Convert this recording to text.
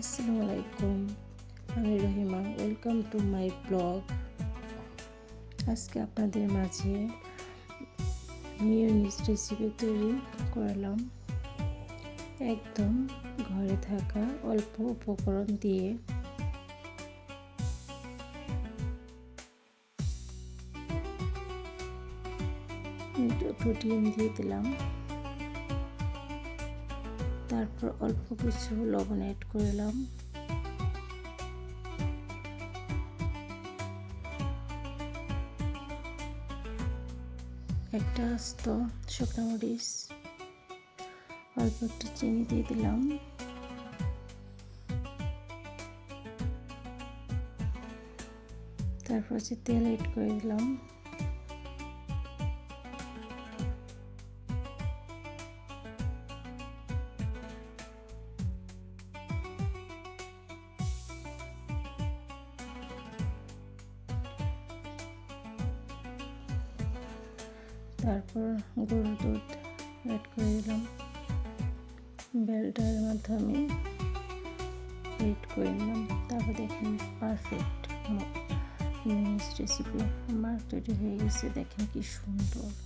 আসসালামু আলাইকুম আমি Rahima welcome to my blog আজকে আপনাদের মাঝে মিউনিস রেসিপি তৈরি করলাম। একদম ঘরে থাকা অল্প উপকরণ দিয়ে। ডিম দিয়ে দিলাম। তারপর অল্প কিছু লবণ অ্যাড করলাম একটা আস্ত শুকনো মরিচ, অল্প একটু চিনি দিয়ে দিলাম। তারপর হচ্ছে তেল এড করে দিলাম। তারপর গরুর দুধ অ্যাড করে দিলাম। বেলটার মাধ্যমে হিট করে নিলাম। তারপর দেখেন পারফেক্ট মিক্স রেসিপি আমার তৈরি হয়ে গেছে। দেখেন কি সুন্দর।